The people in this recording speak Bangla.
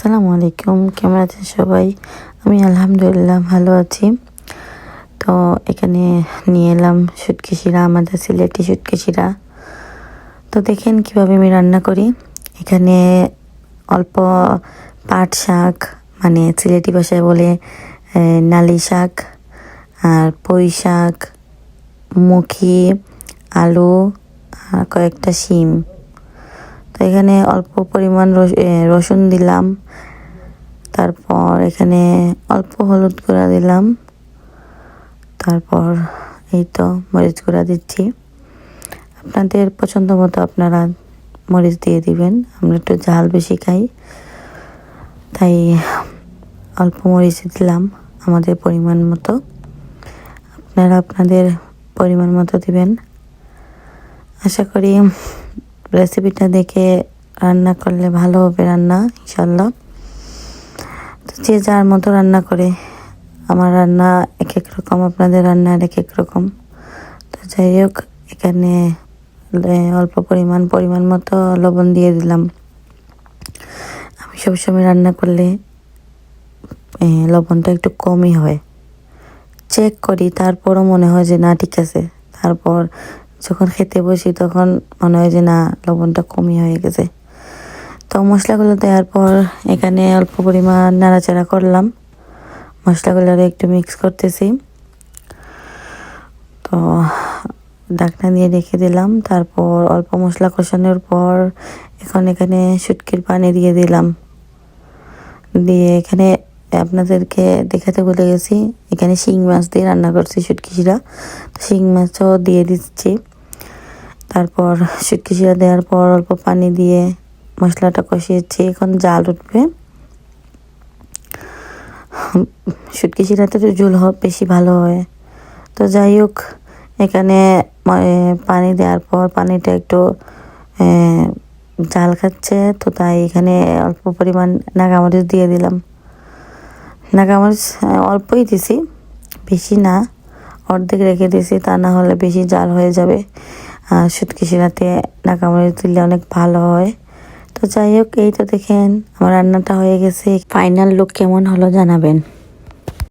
আসসালামু আলাইকুম, কেমন আছেন সবাই? আমি আলহামদুলিল্লাহ ভালো আছি। তো এখানে নিয়ে এলাম শুটকি শিরা, আমাদের সিলেটি শুটকি শিরা। তো দেখেন কীভাবে আমি রান্না করি। এখানে অল্প পাট শাক মানে সিলেটি ভাষায় বলে নালি শাক, আর পুঁই শাক, মুখি, আলু, আর কয়েকটা শিম। তো এখানে অল্প পরিমাণ রস- রসুন দিলাম। তারপর এখানে অল্প হলুদ গুঁড়া দিলাম। তারপর এই তো মরিচ গুঁড়া দিচ্ছি। আপনাদের পছন্দ মতো আপনারা মরিচ দিয়ে দিবেন। আমরা একটু ঝাল বেশি খাই। তাই অল্প মরিচ দিলাম আমাদের পরিমাণ মতো। আপনারা আপনাদের পরিমাণ মতো দিবেন। আশা করি রেসিপিটা দেখে রান্না করলে ভালো হবে রান্না ইনশাল্লাহ তো যে যার মতো রান্না করে, আমার রান্না এক এক রকম, আপনাদের রান্না এক এক রকম। তো যাই হোক, এখানে অল্প পরিমাণ পরিমাণ মতো লবণ দিয়ে দিলাম। আমি সবসময় রান্না করলে লবণটা একটু কমই হয়। চেক করি, তারপরও মনে হয় যে না, ঠিক আছে। তারপর যখন খেতে বসি তখন মনে হয় যে না, লবণটা কমই হয়ে গেছে। তো মশলাগুলো দেওয়ার পর এখানে অল্প পরিমাণ নাড়াচাড়া করলাম। মশলাগুলো একটু মিক্স করতেছি। তো ঢাকনা দিয়ে রেখে দিলাম। তারপর অল্প মশলা কষানোর পর এখন এখানে শুটকির পানি দিয়ে দিলাম। দিয়ে এখানে আপনাদেরকে দেখাতে বলে গেছি। এখানে শিং মাছ দিয়ে রান্না করছি শুটকি শিরা তো শিং মাছও দিয়ে দিচ্ছি। তারপর শুটকি শিরা দেওয়ার পর অল্প পানি দিয়ে মশলাটা কষিয়েছি। এখন জাল উঠবে। শুটকি শিরাতে তো ঝোল বেশি ভালো হয়। তো যাই হোক, এখানে পানি দেওয়ার পর পানিটা একটু জাল খাচ্ছে। তো তাই এখানে অল্প পরিমাণ নাগামরিচ দিয়ে দিলাম। নাগামরিচ আহ, অল্পই দিছি। বেশি না অর্ধেক রেখে দিছি তা না হলে বেশি জাল হয়ে যাবে। আর শুটকি শিরাতে নাগামরিচ দিলে অনেক ভালো হয়। তো যাই হোক এই তো দেখেন আমার রান্নাটা হয়ে গেছে। ফাইনাল লুক কেমন হলো জানাবেন।